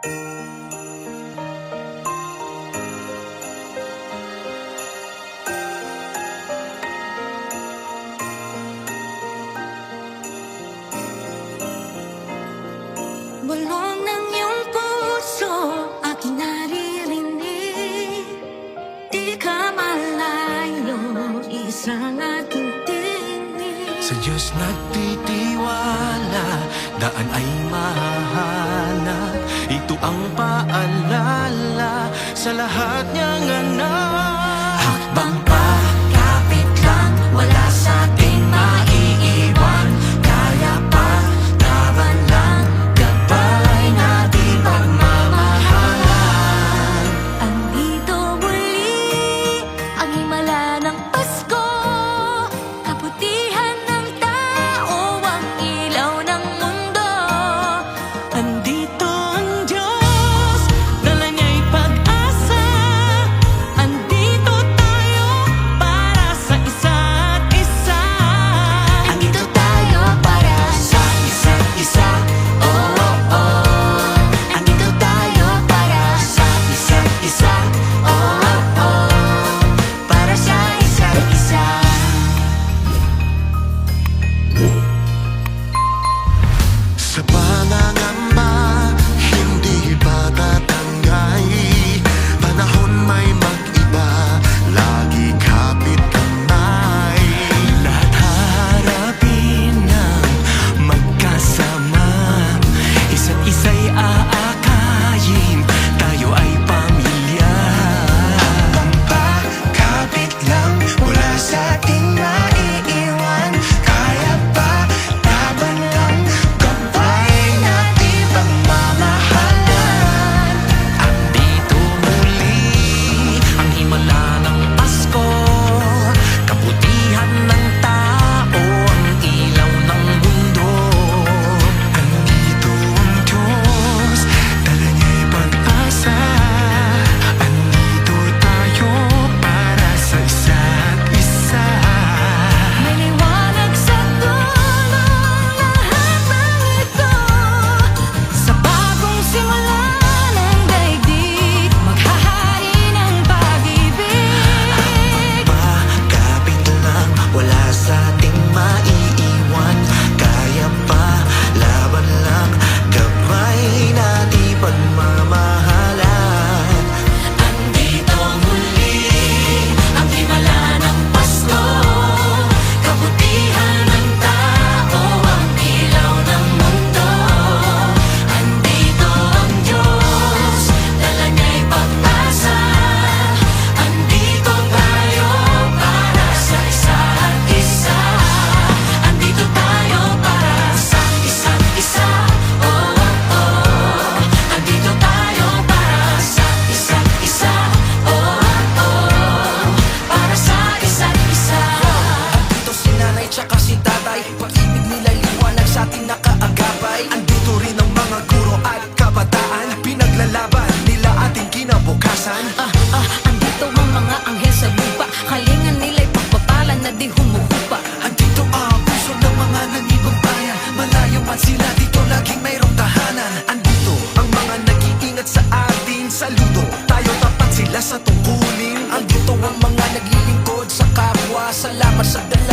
Bulong ng iyong puso aking naririnig. Di ka malayo, isang aking tinig. Sa Diyos nagtitiwala, daan ay Ito ang Paglalaban nila ating kinabukasan. Ah, ah, andito ang mga anghel sa lupa. Kalingan nila'y pagpapala na di humuhupa. Andito ang puso ng mga nangibang bayan. Malayo man sila, dito laging mayroong tahanan. Andito ang mga nag-iingat sa atin Saludo, tayo tapat sila sa tungkulin. Andito ang mga naglilingkod sa kapwa. Salamat sa dalawa